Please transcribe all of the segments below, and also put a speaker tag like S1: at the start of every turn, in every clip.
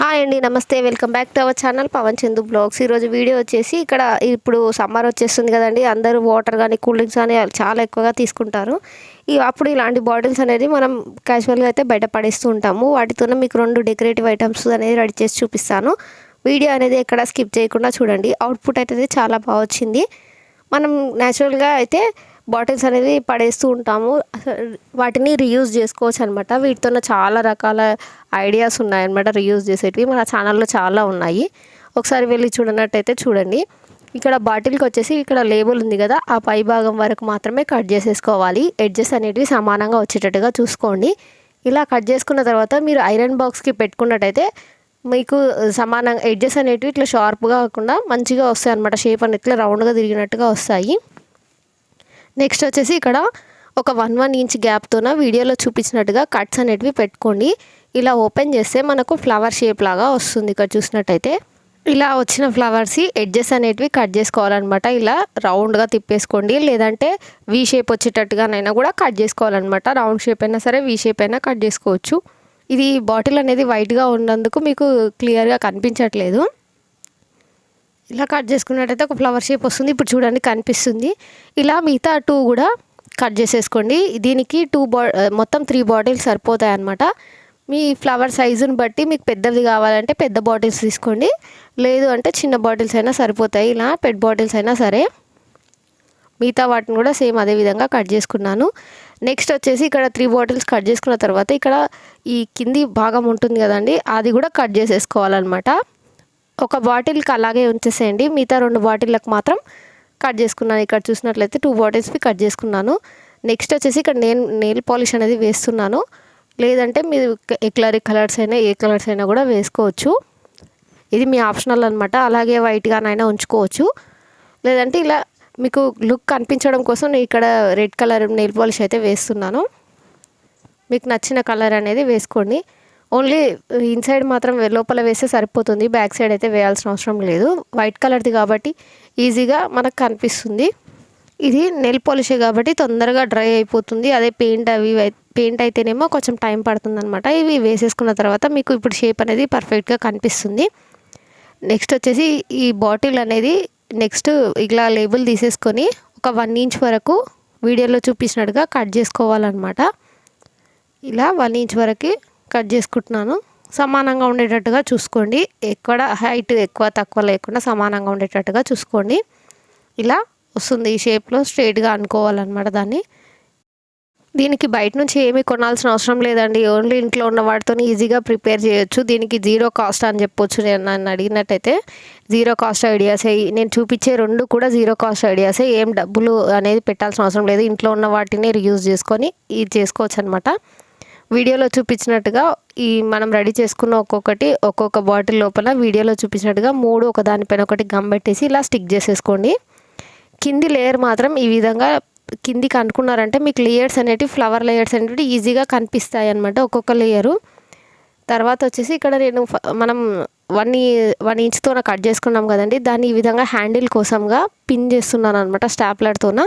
S1: Hi అండి నమస్తే. Welcome back to our channel Pavan Chandu vlogs ఈరోజు వీడియో వచ్చేసి ఇక్కడ ఇప్పుడు సమ్మర్ వచ్చేస్తుంది కదండి. అందరూ వాటర్ కానీ కూల్ డ్రింక్స్ కానీ చాలా ఎక్కువగా తీసుకుంటారు. ఈ అప్పుడు ఇలాంటి బాటిల్స్ అనేది మనం క్యాజువల్గా అయితే బయట పడేస్తూ ఉంటాము. వాటితోనే మీకు రెండు డెకరేటివ్ ఐటమ్స్ అనేది రెడీ చేసి చూపిస్తాను. వీడియో అనేది ఎక్కడ స్కిప్ చేయకుండా చూడండి. అవుట్పుట్ అయితే చాలా బాగా వచ్చింది. మనం న్యాచురల్గా అయితే బాటిల్స్ అనేది పడేస్తూ ఉంటాము. వాటిని రీయూజ్ చేసుకోవచ్చు అనమాట వీటితో చాలా రకాల ఐడియాస్ ఉన్నాయన్నమాట రీయూజ్ చేసేటివి. మన ఛానల్లో చాలా ఉన్నాయి. ఒకసారి వెళ్ళి చూడనట్టయితే చూడండి. ఇక్కడ బాటిల్కి వచ్చేసి ఇక్కడ లేబుల్ ఉంది కదా. ఆ పై భాగం వరకు మాత్రమే కట్ చేసేసుకోవాలి. ఎడ్జెస్ అనేటివి సమానంగా వచ్చేటట్టుగా చూసుకోండి. ఇలా కట్ చేసుకున్న తర్వాత మీరు ఐరన్ బాక్స్కి పెట్టుకున్నట్టయితే మీకు సమానంగా ఎడ్జెస్ అనేటివి ఇట్లా షార్ప్గా కాకుండా మంచిగా వస్తాయి అనమాట షేప్ అనేది ఇట్లా రౌండ్గా తిరిగినట్టుగా వస్తాయి. నెక్స్ట్ వచ్చేసి ఇక్కడ ఒక వన్ వన్ ఇంచ్ గ్యాప్తోన వీడియోలో చూపించినట్టుగా కట్స్ అనేటివి పెట్టుకోండి. ఇలా ఓపెన్ చేస్తే మనకు ఫ్లవర్ షేప్ లాగా వస్తుంది ఇక్కడ చూసినట్టయితే. ఇలా వచ్చిన ఫ్లవర్స్ ఎడ్జెస్ అనేటివి కట్ చేసుకోవాలన్నమాట. ఇలా రౌండ్గా తిప్పేసుకోండి. లేదంటే వీ షేప్ వచ్చేటట్టుగానైనా కూడా కట్ చేసుకోవాలన్నమాట. రౌండ్ షేప్ అయినా సరే వీ షేప్ అయినా కట్ చేసుకోవచ్చు. ఇది బాటిల్ అనేది వైట్గా ఉన్నందుకు మీకు క్లియర్గా కనిపించట్లేదు. ఇలా కట్ చేసుకున్నట్టయితే ఒక ఫ్లవర్ షేప్ వస్తుంది. ఇప్పుడు చూడండి కనిపిస్తుంది. ఇలా మిగతా టూ కూడా కట్ చేసేసుకోండి. దీనికి టూ బా మొత్తం త్రీ బాటిల్స్ సరిపోతాయి అన్నమాట. మీ ఫ్లవర్ సైజుని బట్టి మీకు పెద్దది కావాలంటే పెద్ద బాటిల్స్ తీసుకోండి. లేదు అంటే చిన్న బాటిల్స్ అయినా సరిపోతాయి. ఇలా పెద్ద బాటిల్స్ అయినా సరే మిగతా వాటిని కూడా సేమ్ అదే విధంగా కట్ చేసుకున్నాను. నెక్స్ట్ వచ్చేసి ఇక్కడ త్రీ బాటిల్స్ కట్ చేసుకున్న తర్వాత ఇక్కడ ఈ కింది భాగం ఉంటుంది కదండి అది కూడా కట్ చేసేసుకోవాలన్నమాట. ఒక బాటిల్కి అలాగే ఉంచేసేయండి. మిగతా రెండు బాటిళ్ళకి మాత్రం కట్ చేసుకున్నాను. ఇక్కడ చూసినట్లయితే టూ బాటిల్స్వి కట్ చేసుకున్నాను. నెక్స్ట్ వచ్చేసి ఇక్కడ నేను నెయిల్ పాలిష్ అనేది వేస్తున్నాను. లేదంటే మీరు ఎక్లరీ కలర్స్ అయినా ఏ కలర్స్ అయినా కూడా వేసుకోవచ్చు. ఇది మీ ఆప్షనల్ అనమాట అలాగే వైట్గానైనా ఉంచుకోవచ్చు. లేదంటే ఇలా మీకు లుక్ కనిపించడం కోసం నేను ఇక్కడ రెడ్ కలర్ నెయిల్ పాలిష్ అయితే వేస్తున్నాను. మీకు నచ్చిన కలర్ అనేది వేసుకోండి. ఓన్లీ ఇన్సైడ్ మాత్రం లోపల వేస్తే సరిపోతుంది. బ్యాక్ సైడ్ అయితే వేయాల్సిన అవసరం లేదు. వైట్ కలర్ది కాబట్టి ఈజీగా మనకు కనిపిస్తుంది. ఇది నెల్ పాలిషే కాబట్టి తొందరగా డ్రై అయిపోతుంది. అదే పెయింట్ అవి పెయింట్ అయితేనేమో కొంచెం టైం పడుతుంది అనమాట ఇవి వేసేసుకున్న తర్వాత మీకు ఇప్పుడు షేప్ అనేది పర్ఫెక్ట్గా కనిపిస్తుంది. నెక్స్ట్ వచ్చేసి ఈ బాటిల్ అనేది నెక్స్ట్ ఇలా లేబుల్ తీసేసుకొని ఒక వన్ ఇంచ్ వరకు వీడియోలో చూపించినట్టుగా కట్ చేసుకోవాలన్నమాట. ఇలా వన్ ఇంచ్ వరకు కట్ చేసుకుంటున్నాను. సమానంగా ఉండేటట్టుగా చూసుకోండి. ఎక్కడ హైట్ ఎక్కువ తక్కువ లేకుండా సమానంగా ఉండేటట్టుగా చూసుకోండి. ఇలా వస్తుంది ఈ షేప్లో స్ట్రైట్గా అనుకోవాలన్నమాట దాన్ని. దీనికి బయట నుంచి ఏమీ కొనాల్సిన అవసరం లేదండి. ఓన్లీ ఇంట్లో ఉన్న వాటితో ఈజీగా ప్రిపేర్ చేయొచ్చు. దీనికి జీరో కాస్ట్ అని చెప్పొచ్చు నేను నన్ను అడిగినట్టయితే. Zero cost ఐడియాసే. నేను చూపించే రెండు కూడా జీరో కాస్ట్ ఐడియాసే. ఏం డబ్బులు అనేది పెట్టాల్సిన అవసరం లేదు. ఇంట్లో ఉన్న వాటిని రియూజ్ చేసుకొని ఇది చేసుకోవచ్చు అనమాట వీడియోలో చూపించినట్టుగా ఈ మనం రెడీ చేసుకున్న ఒక్కొక్కటి ఒక్కొక్క బాటిల్ లోపల వీడియోలో చూపించినట్టుగా మూడు ఒక దానిపైన ఒకటి గమ్ పెట్టేసి ఇలా స్టిక్ చేసేసుకోండి. కింది లేయర్ మాత్రం ఈ విధంగా కిందికి అనుకున్నారంటే మీకు లేయర్స్ అనేటివి ఫ్లవర్ లేయర్స్ అనేవి ఈజీగా కనిపిస్తాయి అనమాట ఒక్కొక్క లేయరు తర్వాత వచ్చేసి ఇక్కడ నేను మనం వన్ వన్ ఇంచ్తో కట్ చేసుకున్నాం కదండి దాన్ని ఈ విధంగా హ్యాండిల్ కోసంగా పిన్ చేస్తున్నాను అనమాట స్టాప్లర్తోన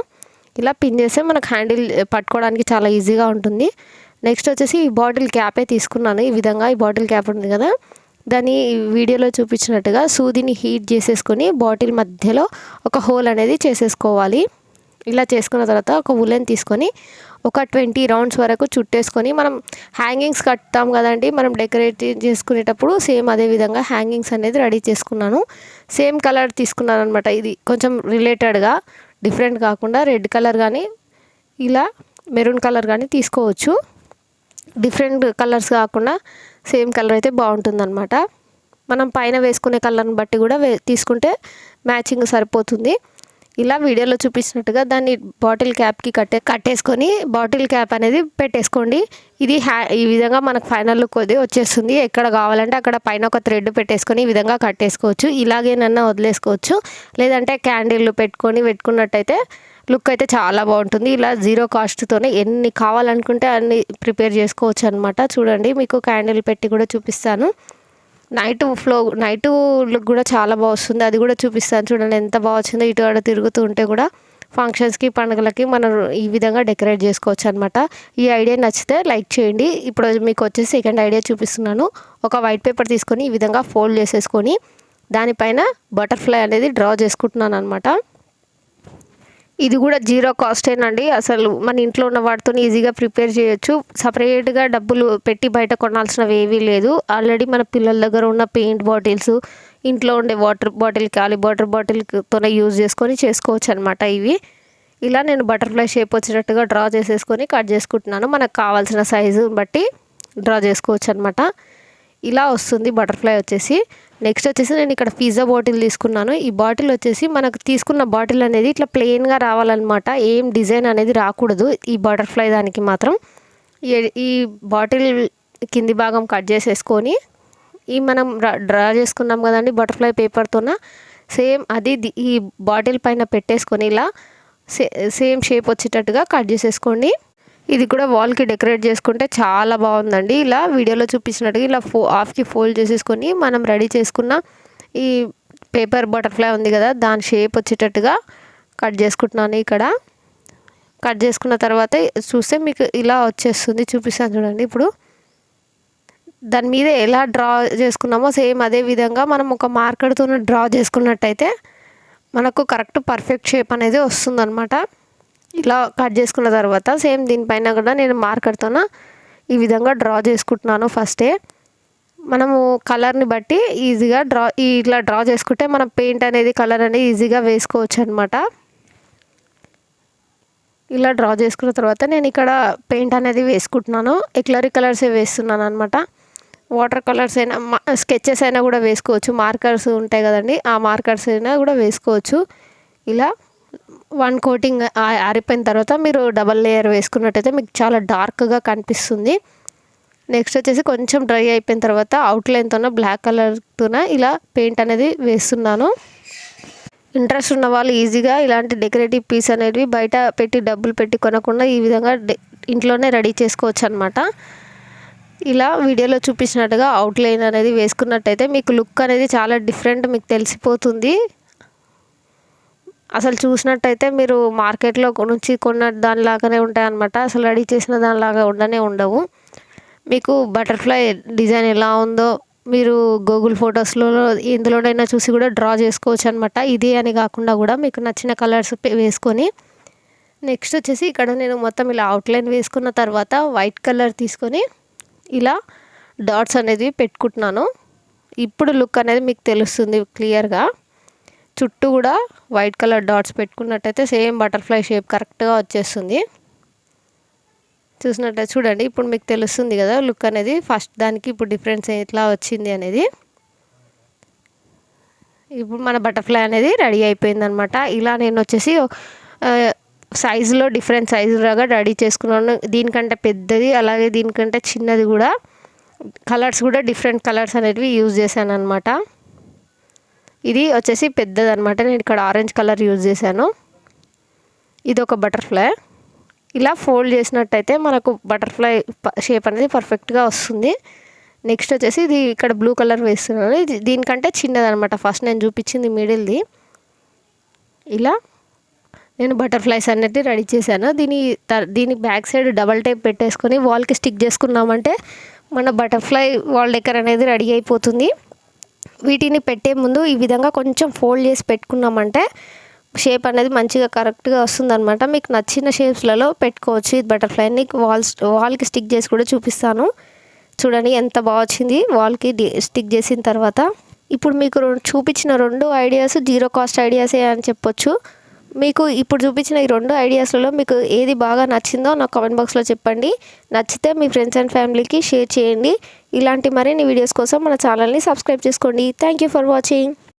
S1: ఇలా పిన్ చేస్తే మనకు హ్యాండిల్ పట్టుకోవడానికి చాలా ఈజీగా ఉంటుంది. నెక్స్ట్ వచ్చేసి ఈ బాటిల్ క్యాపే తీసుకున్నాను. ఈ విధంగా ఈ బాటిల్ క్యాప్ ఉంది కదా. దాన్ని వీడియోలో చూపించినట్టుగా సూదిని హీట్ చేసేసుకొని బాటిల్ మధ్యలో ఒక హోల్ అనేది చేసేసుకోవాలి. ఇలా చేసుకున్న తర్వాత ఒక ఉలెన్ తీసుకొని ఒక ట్వంటీ రౌండ్స్ వరకు చుట్టేసుకొని మనం హ్యాంగింగ్స్ కడతాం కదండి. మనం డెకరేట్ చేసుకునేటప్పుడు సేమ్ అదే విధంగా హ్యాంగింగ్స్ అనేది రెడీ చేసుకున్నాను. సేమ్ కలర్ తీసుకున్నాను అనమాట ఇది కొంచెం రిలేటెడ్గా డిఫరెంట్ కాకుండా రెడ్ కలర్ కానీ ఇలా మెరూన్ కలర్ కానీ తీసుకోవచ్చు. డిఫరెంట్ కలర్స్ కాకుండా సేమ్ కలర్ అయితే బాగుంటుందన్నమాట. మనం పైన వేసుకునే కలర్ని బట్టి కూడా వే తీసుకుంటే మ్యాచింగ్ సరిపోతుంది. ఇలా వీడియోలో చూపించినట్టుగా దాన్ని బాటిల్ క్యాప్కి కట్టే కట్టేసుకొని బాటిల్ క్యాప్ అనేది పెట్టేసుకోండి. ఇది హ్యా ఈ విధంగా మనకు ఫైనల్ లుక్ అది వచ్చేస్తుంది. ఎక్కడ కావాలంటే అక్కడ పైన ఒక థ్రెడ్ పెట్టేసుకొని ఈ విధంగా కట్టేసుకోవచ్చు. ఇలాగేనన్నా వదిలేసుకోవచ్చు. లేదంటే క్యాండిల్ పెట్టుకొని పెట్టుకున్నట్టయితే లుక్ అయితే చాలా బాగుంటుంది. ఇలా జీరో కాస్ట్తోనే ఎన్ని కావాలనుకుంటే అన్ని ప్రిపేర్ చేసుకోవచ్చు అనమాట చూడండి మీకు క్యాండిల్ పెట్టి కూడా చూపిస్తాను. నైట్ ఫ్లో నైట్ లుక్ కూడా చాలా బాగా వస్తుంది. అది కూడా చూపిస్తాను. చూడండి ఎంత బాగా వచ్చిందో ఇటు అటు తిరుగుతూ ఉంటే కూడా ఫంక్షన్స్కి పండుగలకి మనం ఈ విధంగా డెకరేట్ చేసుకోవచ్చు అనమాట ఈ ఐడియా నచ్చితే లైక్ చేయండి. ఇప్పుడు మీకు వచ్చేసి సెకండ్ ఐడియా చూపిస్తున్నాను. ఒక వైట్ పేపర్ తీసుకొని ఈ విధంగా ఫోల్డ్ చేసేసుకొని దానిపైన బటర్ఫ్లై అనేది డ్రా చేసుకుంటున్నాను అనమాట ఇది కూడా జీరో కాస్టేనండి అసలు మన ఇంట్లో ఉన్న వాటితో ఈజీగా ప్రిపేర్ చేయొచ్చు. సపరేట్గా డబ్బులు పెట్టి బయట కొనాల్సినవి ఏవీ లేదు. ఆల్రెడీ మన పిల్లల దగ్గర ఉన్న పెయింట్ బాటిల్స్ ఇంట్లో ఉండే వాటర్ బాటిల్ ఖాళీ వాటర్ బాటిల్తోనే యూజ్ చేసుకొని చేసుకోవచ్చు అనమాట ఇవి. ఇలా నేను బటర్ఫ్లై షేప్ వచ్చినట్టుగా డ్రా చేసేసుకొని కట్ చేసుకుంటున్నాను. మనకు కావాల్సిన సైజు బట్టి డ్రా చేసుకోవచ్చు అనమాట ఇలా వస్తుంది బటర్ఫ్లై వచ్చేసి. నెక్స్ట్ వచ్చేసి నేను ఇక్కడ పిజ్జా బాటిల్ తీసుకున్నాను. ఈ బాటిల్ వచ్చేసి మనకు తీసుకున్న బాటిల్ అనేది ఇట్లా ప్లెయిన్గా రావాలన్నమాట. ఏం డిజైన్ అనేది రాకూడదు. ఈ బటర్ఫ్లై దానికి మాత్రం. ఈ బాటిల్ కింది భాగం కట్ చేసేసుకొని ఈ మనం డ్రా చేసుకున్నాం కదండి బటర్ఫ్లై పేపర్తోన. సేమ్ అది ఈ బాటిల్ పైన పెట్టేసుకొని ఇలా సేమ్ షేప్ వచ్చేటట్టుగా కట్ చేసేసుకోండి. ఇది కూడా వాల్కి డెకరేట్ చేసుకుంటే చాలా బాగుందండి. ఇలా వీడియోలో చూపించినట్టుగా ఇలా ఫో హాఫ్కి ఫోల్డ్ చేసేసుకొని మనం రెడీ చేసుకున్న ఈ పేపర్ బటర్ఫ్లై ఉంది కదా దాని షేప్ వచ్చేటట్టుగా కట్ చేసుకుంటున్నాను ఇక్కడ. కట్ చేసుకున్న తర్వాత చూస్తే మీకు ఇలా వచ్చేస్తుంది చూపిస్తాను చూడండి ఇప్పుడు. దాని మీద ఎలా డ్రా చేసుకున్నామో సేమ్ అదే విధంగా మనం ఒక మార్కర్తో డ్రా చేసుకున్నట్టయితే మనకు కరెక్ట్ పర్ఫెక్ట్ షేప్ అనేది వస్తుందన్నమాట. ఇలా కట్ చేసుకున్న తర్వాత సేమ్ దీనిపైన కూడా నేను మార్కర్తోన ఈ విధంగా డ్రా చేసుకుంటున్నాను ఫస్టే మనము కలర్ని బట్టి ఈజీగా డ్రా ఇట్లా డ్రా చేసుకుంటే మనం పెయింట్ అనేది కలర్ అనేది ఈజీగా వేసుకోవచ్చు అనమాట ఇలా డ్రా చేసుకున్న తర్వాత నేను ఇక్కడ పెయింట్ అనేది వేసుకుంటున్నాను. ఎక్లరీ కలర్సే వేస్తున్నాను అనమాట వాటర్ కలర్స్ అయినా స్కెచెస్ అయినా కూడా వేసుకోవచ్చు. మార్కర్స్ ఉంటాయి కదండి ఆ మార్కర్స్ అయినా కూడా వేసుకోవచ్చు. ఇలా వన్ కోటింగ్ ఆరిపోయిన తర్వాత మీరు డబల్ లేయర్ వేసుకున్నట్టయితే మీకు చాలా డార్క్గా కనిపిస్తుంది. నెక్స్ట్ వచ్చేసి కొంచెం డ్రై అయిపోయిన తర్వాత అవుట్లైన్తో బ్లాక్ కలర్తోన ఇలా పెయింట్ అనేది వేస్తున్నాను. ఇంట్రెస్ట్ ఉన్న వాళ్ళు ఈజీగా ఇలాంటి డెకరేటివ్ పీస్ అనేవి బయట పెట్టి డబ్బులు పెట్టి కొనకుండా ఈ విధంగా ఇంట్లోనే రెడీ చేసుకోవచ్చు అనమాట ఇలా వీడియోలో చూపించినట్టుగా అవుట్లైన్ అనేది వేసుకున్నట్టయితే మీకు లుక్ అనేది చాలా డిఫరెంట్ మీకు తెలిసిపోతుంది. అసలు చూసినట్టయితే మీరు మార్కెట్లో నుంచి కొన్న దానిలాగానే ఉంటాయన్నమాట. అసలు రెడీ చేసిన దానిలాగా ఉండనే ఉండవు. మీకు బటర్ఫ్లై డిజైన్ ఎలా ఉందో మీరు గూగుల్ ఫొటోస్లో ఎందులోనైనా చూసి కూడా డ్రా చేసుకోవచ్చు అనమాట ఇది అని కాకుండా కూడా మీకు నచ్చిన కలర్స్ వేసుకొని నెక్స్ట్ వచ్చేసి ఇక్కడ నేను మొత్తం ఇలా అవుట్లైన్ వేసుకున్న తర్వాత వైట్ కలర్ తీసుకొని ఇలా డాట్స్ అనేది పెట్టుకుంటున్నాను. ఇప్పుడు లుక్ అనేది మీకు తెలుస్తుంది క్లియర్గా. చుట్టూ కూడా వైట్ కలర్ డాట్స్ పెట్టుకున్నట్టయితే సేమ్ బటర్ఫ్లై షేప్ కరెక్ట్గా వచ్చేస్తుంది. చూసినట్టయితే చూడండి ఇప్పుడు మీకు తెలుస్తుంది కదా లుక్ అనేది ఫస్ట్ దానికి ఇప్పుడు డిఫరెన్స్ ఎట్లా వచ్చింది అనేది. ఇప్పుడు మన బటర్ఫ్లై అనేది రెడీ అయిపోయింది అనమాట ఇలా నేను వచ్చేసి సైజులో డిఫరెంట్ సైజులాగా రెడీ చేసుకున్నాను. దీనికంటే పెద్దది అలాగే దీనికంటే చిన్నది కూడా కలర్స్ కూడా డిఫరెంట్ కలర్స్ అనేటివి యూజ్ చేశాను అనమాట ఇది వచ్చేసి పెద్దది అనమాట నేను ఇక్కడ ఆరెంజ్ కలర్ యూజ్ చేశాను. ఇది ఒక బటర్ఫ్లై. ఇలా ఫోల్డ్ చేసినట్టయితే మనకు బటర్ఫ్లై షేప్ అనేది పర్ఫెక్ట్గా వస్తుంది. నెక్స్ట్ వచ్చేసి ఇది ఇక్కడ బ్లూ కలర్ వేస్తున్నాను. ఇది దీనికంటే చిన్నదనమాట ఫస్ట్ నేను చూపించింది మిడిల్ది. ఇలా నేను బటర్ఫ్లైస్ అనేది రెడీ చేశాను. దీని దీని బ్యాక్ సైడ్ డబల్ టైప్ పెట్టేసుకొని వాల్కి స్టిక్ చేసుకున్నామంటే మన బటర్ఫ్లై వాల్ డెకర్ అనేది రెడీ అయిపోతుంది. వీటిని పెట్టే ముందు ఈ విధంగా కొంచెం ఫోల్డ్ చేసి పెట్టుకున్నామంటే షేప్ అనేది మంచిగా కరెక్ట్గా వస్తుందన్నమాట. మీకు నచ్చిన షేప్స్లలో పెట్టుకోవచ్చు. ఇది బటర్ఫ్లైని వాల్స్ వాల్కి స్టిక్ చేసి కూడా చూపిస్తాను. చూడండి ఎంత బాగా వచ్చింది. వాల్కి స్టిక్ చేసిన తర్వాత. ఇప్పుడు మీకు చూపించిన రెండు ఐడియాస్ జీరో కాస్ట్ ఐడియాసే అని చెప్పొచ్చు. మీకు ఇప్పుడు చూపించిన ఈ రెండు ఐడియాస్లలో మీకు ఏది బాగా నచ్చిందో నాకు కామెంట్ బాక్స్లో చెప్పండి. నచ్చితే మీ ఫ్రెండ్స్ అండ్ ఫ్యామిలీకి షేర్ చేయండి. ఇలాంటి మరిన్ని వీడియోస్ కోసం మన ఛానల్ని సబ్స్క్రైబ్ చేసుకోండి. Thank you for watching